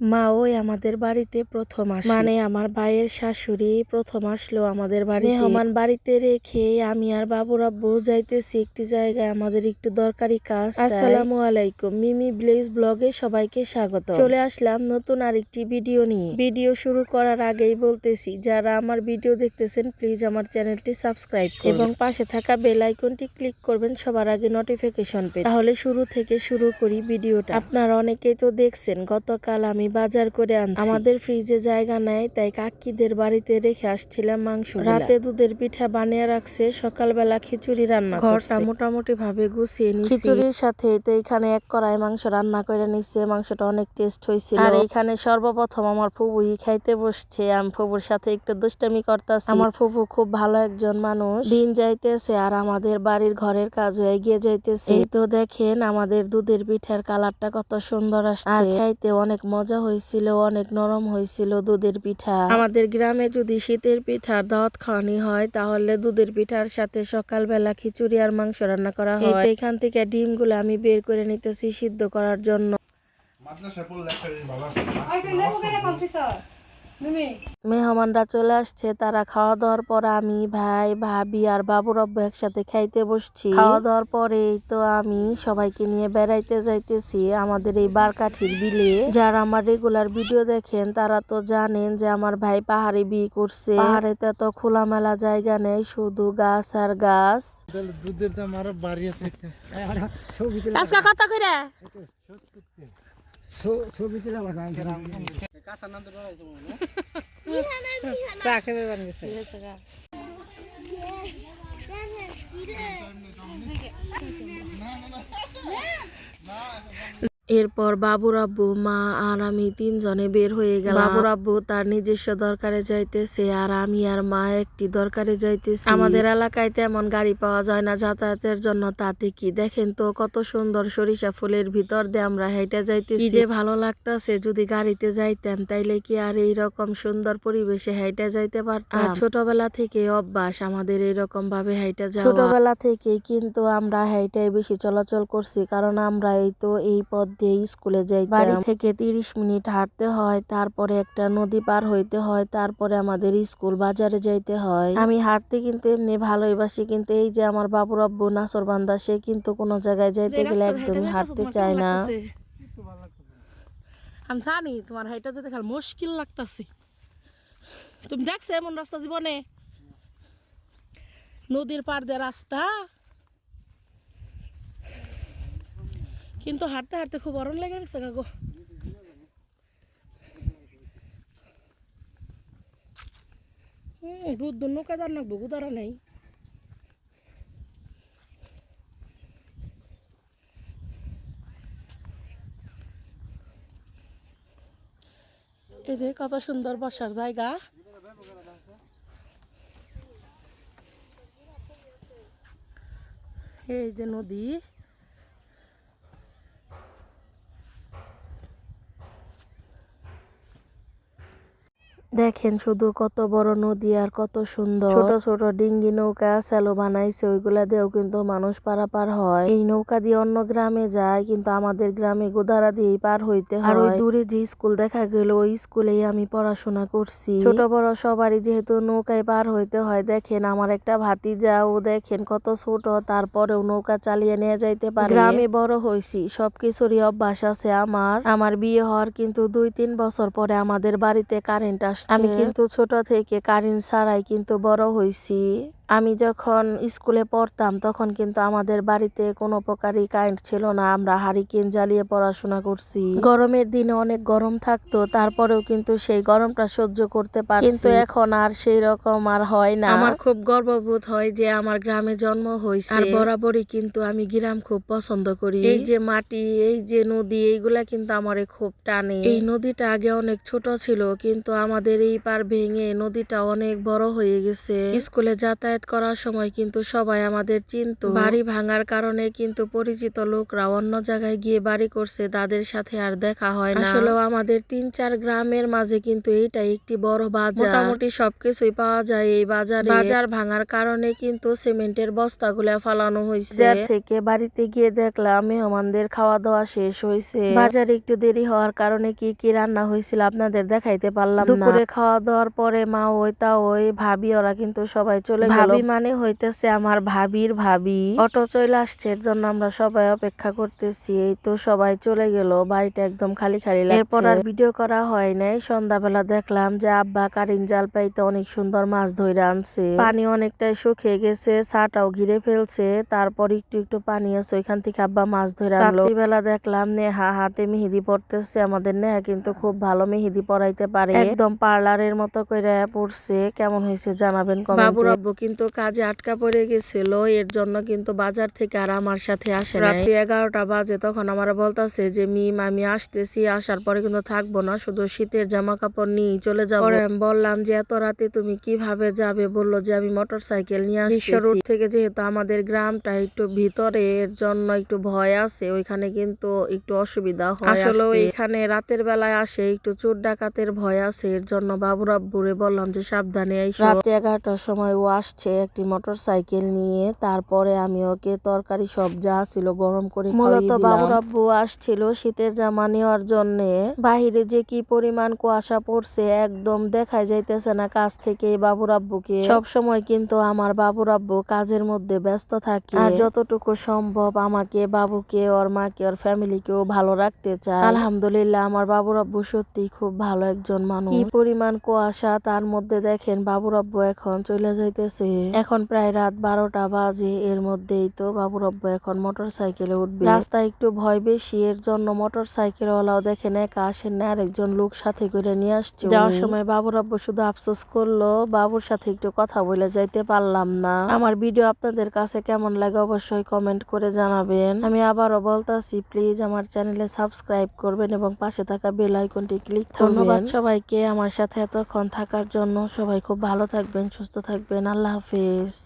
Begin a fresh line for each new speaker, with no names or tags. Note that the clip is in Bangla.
মা ওই আমাদের বাড়িতে প্রথম আসে। মানে আমার ভাইয়ের শাশুড়ি প্রথম আসলো আমাদের বাড়িতে। মেহমান বাড়িতে রেখে আমি আর বাবুরা যাইতেছি একটি জায়গায় আমাদের একটু দরকারি কাজ আসসালামু আলাইকুম। মিমি ব্লেজ ব্লগে সবাইকে স্বাগত। চলে আসলাম নতুন আরেকটি ভিডিও নিয়ে। ভিডিও শুরু করার আগেই বলতেছি যারা আমার ভিডিও দেখতেছেন প্লিজ আমার চ্যানেলটি সাবস্ক্রাইব এবং পাশে থাকা বেল আইকনটি ক্লিক করবেন সবার আগে নোটিফিকেশন পেতে। তাহলে শুরু থেকে শুরু করি ভিডিওটা। আপনারা অনেকেই তো দেখছেন গতকাল আমি বাজার করে আনছি। আমাদের ফ্রিজে জায়গা নাই তাই কাকিদের বাড়িতে রেখে আসছিলাম মাংস রাতে দুধের পিঠা বানিয়ে রাখছে সকালবেলা খিচুড়ি রান্না ঘরটা মোটামুটি ভাবে গুছিয়ে নিছি। খিচুড়ির সাথে তো এখানে এক কড়াই মাংস রান্না করে নিচ্ছে মাংসটা অনেক টেস্ট হয়েছিল আর এখানে সর্বপ্রথম আমার ফুবুই খাইতে বসছে আমি ফুবুর সাথে একটু দুষ্টামি করতেছি। আমার ফুবু খুব ভালো একজন মানুষ। দিন যাইতেছে আর আমাদের বাড়ির ঘরের কাজও এগিয়ে যাইতেছে। এই তো দেখেন আমাদের দুধের পিঠার কালারটা কত সুন্দর আসছে। আর খাইতে অনেক মজা হয়েছিল অনেক নরম হয়েছিল দুধের পিঠা। আমাদের গ্রামে যদি শীতের পিঠার দাওয়াত খাওয়ানি হয় তাহলে দুধের পিঠার সাথে সকালবেলা খিচুড়ি আর মাংস রান্না করা হয়। এখান থেকে ডিমগুলো আমি বের করে নিতেছি সিদ্ধ করার জন্য।
মাদ্রাসায় পড়লে একটা জিনিস ভালো আছে।
মেহমানরা চলে আসছে তারা খাওয়া দাওয়ার পর আমি ভাই ভাবি আর বাবুর আব্বু একসাথে খাইতে বসছি। খাওয়া দাওয়ার পরেই তো আমি সবাইকে নিয়ে বেড়াইতে যাইতেছি আমাদের এই বারকাঠির বিলে। যারা আমার রেগুলার ভিডিও দেখেন তারা তো জানেন যে আমার ভাই পাহাড়ে বিয়ে করছে। পাহাড়েতে তো খোলামেলা জায়গা নেই শুধু গাছ আর গাছ।
দুধের দাম আরও বাড়িয়েছে
কথা কইরা
চা খেতে বানিয়েছে
এরপর বাবুর আব্বু মা আর আমি তিনজনে বের হয়ে গেলাম। বাবুর আব্বু তার নিজস্ব দরকারে যাইতেছে আর আমি আর মা একটি দরকারে যাইতেছি। আমাদের এলাকায় তেমন গাড়ি পাওয়া যায় না যাতায়াতের জন্য। তাতে কি? দেখেন তো কত সুন্দর সরিষা ফুলের ভিতর দিয়ে আমরা হেঁটে যাইতেছি। যে ভালো লাগতাছে যদি গাড়িতে যাইতাম তাইলে কি আর এই রকম সুন্দর পরিবেশে হেঁটে যাইতে পারতাম? ছোটবেলা থেকে অভ্যাস আমাদের এরকম ভাবে হেঁটে যাওয়া। ছোটবেলা থেকে কিন্তু আমরা হেঁটে বেশি চলাচল করছি কারণ আমরা এই তো এই পথ দিয়ে স্কুলে যাই বাড়ি থেকে তিরিশ মিনিট হাঁটতে হয় তারপরে একটা নদী পার হইতে হয় তারপরে আমাদের স্কুল বাজারে যাইতে হয়। আমি হাঁটতে কিন্তু এমনি ভালোই বাসি কিন্তু এই যে আমার বাবুর আব্বু নাসর বান্দা সে কিন্তু কোনো জায়গায় যাইতে গেলে একদমই হাঁটতে চায় না।
আমি জানি তোমার হাইটা যেতে খাল মুশকিল লাগতাছে। তুমি দেখছ এমন রাস্তা জীবনে? নদীর পার দিয়ে রাস্তা কিন্তু হাঁটতে হাঁটতে খুব অরণ লেগে গেছে হুম, দুধ দুধ নৌকা দ্বারা নেই। এই যে কত সুন্দর বসার জায়গা। এই যে নদী।
দেখেন শুধু কত বড় নদী আর কত সুন্দর। ছোট ছোট ডিঙ্গি নৌকা স্যালো বানাইছে ওইগুলা দিয়েও কিন্তু মানুষ পারাপার হয়। এই নৌকা দিয়ে অন্য গ্রামে যায় কিন্তু আমাদের গ্রামে গোদারা দিয়েই পার হইতে হয় আর ওই দূরে যে স্কুল দেখা গেল ওই স্কুলেই আমি পড়াশোনা করছি। ছোট বড় সবারই যেহেতু নৌকায় পার হইতে হয় দেখেন আমার একটা ভাতিজা ও দেখেন কত ছোট তারপরেও নৌকা চালিয়ে নিয়ে যাইতে পারে। গ্রামে বড় হইছি সবকিছুরই অভ্যাস আছে আমার। আমার বিয়ে হওয়ার কিন্তু দুই তিন বছর পরে আমাদের বাড়িতে কারেন্ট আসছে। আমি কিন্তু ছোট থেকে কারেন্ট ছাড়াই কিন্তু বড় হইছি। আমি যখন স্কুলে পড়তাম তখন কিন্তু আমাদের বাড়িতে কোনো প্রকারই কারেন্ট ছিল না। আমরা হারিকেন জ্বালিয়ে পড়াশোনা করছি। গরমের দিনে অনেক গরম থাকতো তারপরেও কিন্তু সেই গরমটা সহ্য করতে পারছি। কিন্তু এখন আর সেই রকম আর হয় না। আমার খুব গর্ববোধ হয় যে আমার গ্রামে জন্ম হয়েছে আর বরাবরই কিন্তু আমি গ্রাম খুব পছন্দ করি। এই যে মাটি এই যে নদী এইগুলা কিন্তু আমার খুব টানে। এই নদীটা আগে অনেক ছোট ছিল কিন্তু আমাদের এই পার ভেঙে নদীটা অনেক বড় হয়ে গেছে। স্কুলে যাতায়াত যাতায়াত করার সময় কিন্তু সবাই আমাদের চিনত। বাড়ি ভাঙার কারণে কিন্তু পরিচিত লোকরা অন্য জায়গায় গিয়ে বাড়ি করছে তাদের সাথে আর দেখা হয় না। আসলেও আমাদের তিন চার গ্রামের মাঝে কিন্তু এইটা একটি বড় বাজার। মোটামুটি সবকিছুই পাওয়া যায় এই বাজারে। বাজার ভাঙার কারণে কিন্তু সিমেন্টের বস্তাগুলা ফালানো হয়েছে থেকে বাড়িতে গিয়ে দেখলাম মেহমানদের খাওয়া দাওয়া শেষ হয়েছে বাজারে একটু দেরি হওয়ার কারণে কি কি রান্না হয়েছিল আপনাদের দেখাইতে পারলাম না। দুপুরে খাওয়া দাওয়ার পরে মা ওই তা ওই ভাবি ওরা কিন্তু সবাই চলে গেল। ভাবি মানে হইতেছে আমার ভাবির ভাবি। অটো চলে আসছে এর জন্য আমরা সবাই অপেক্ষা করতেছি। এই তো সবাই চলে গেল বাড়িটা একদম খালি খালি লাগছে। এরপর আর ভিডিও করা হয় নাই। সন্ধ্যাবেলা দেখলাম যে আব্বা কারিন জাল পাইতে অনেক সুন্দর মাছ ধরে আনছে। পানি অনেকটাই শুকিয়ে গেছে ছাটাও ঘিরে ফেলছে। তারপর একটু একটু পানি আছে ওইখান থেকে আব্বা মাছ ধরে আনলো। রাত্রিবেলা দেখলাম নেহা হাতে মেহেদি পড়তেছে আমাদের নেহা কিন্তু খুব ভালো মেহেদি পড়াইতে পারে। একদম পার্লারের মতো করে পড়ছে কেমন হয়েছে জানাবেন বাবুর আব্বু কিন্তু কাজে আটকা পড়ে গেছিল। এর জন্য কিন্তু বাজার থেকে আর আমার সাথে আসে রাত্রি এগারোটা বাজে তখন আমার বলতাছে যে মিম আমি আসতেছি। আসার পরে কিন্তু থাকব না। শুধু শীতের জামা কাপড় নিয়ে চলে যাব। আমি বললাম যে এত রাতে তুমি কীভাবে যাবে? বলল যে আমি মোটর সাইকেল নিয়ে আসছি রোড থেকে যেহেতু আমাদের গ্রামটা একটু ভিতরে এর জন্য একটু ভয় আছে। ওইখানে কিন্তু একটু অসুবিধা হয় আসলে এখানে রাতের বেলায় আসে একটু চোর ডাকাতের ভয় আছে। এর জন্য বাবুর আব্বুরে বললাম যে সাবধানে আইসো। রাত এগারোটার সময় ও আসছে। একটি মোটর সাইকেল নিয়ে। তারপরে আমি ওকে তরকারি সব যা ছিল গরম করে মূলত বাবুর আব্বু আসছিল শীতের জামা নেওয়ার জন্য। বাহিরে যে কি পরিমাণ কুয়াশা পড়ছে একদম দেখাই যাইতেছে না কাছ থেকে বাবুর আব্বুকে সব সময় কিন্তু আমার বাবুর আব্বু কাজের মধ্যে ব্যস্ত থাকে। আর যতটুকু সম্ভব আমাকে বাবুকে ওর মাকে ওর ফ্যামিলিকেও ভালো রাখতে চায়। আলহামদুলিল্লাহ আমার বাবুর আব্বু সত্যি খুব ভালো একজন মানুষ। কি পরিমাণ কুয়াশা তার মধ্যে দেখেন বাবুর আব্বু এখন চলে যাইতেছে। এখন প্রায় রাত বারোটা বাজে এর মধ্যেই তো বাবুর আব্বু এখন মোটর সাইকেলে উঠবে। রাস্তায় একটু ভয় বেশি এর জন্য মোটর সাইকেল ওয়ালাও দেখেন একা আসেন না আরেকজন লোক সাথে করে নিয়ে আসছে যাওয়ার সময় বাবুর আব্বু শুধু আফসোস করল বাবুর সাথে একটু কথা বলে যাইতে পারলাম না। আমার ভিডিও আপনাদের কাছে কেমন লাগে অবশ্যই কমেন্ট করে জানাবেন। আমি আবারও বলতাছি প্লিজ আমার চ্যানেলে সাবস্ক্রাইব করবেন এবং পাশে থাকা বেল আইকনটি ক্লিক ধন্যবাদ সবাইকে আমার সাথে এতক্ষণ থাকার জন্য। সবাই খুব ভালো থাকবেন সুস্থ থাকবেন। আল্লাহ হাফেজ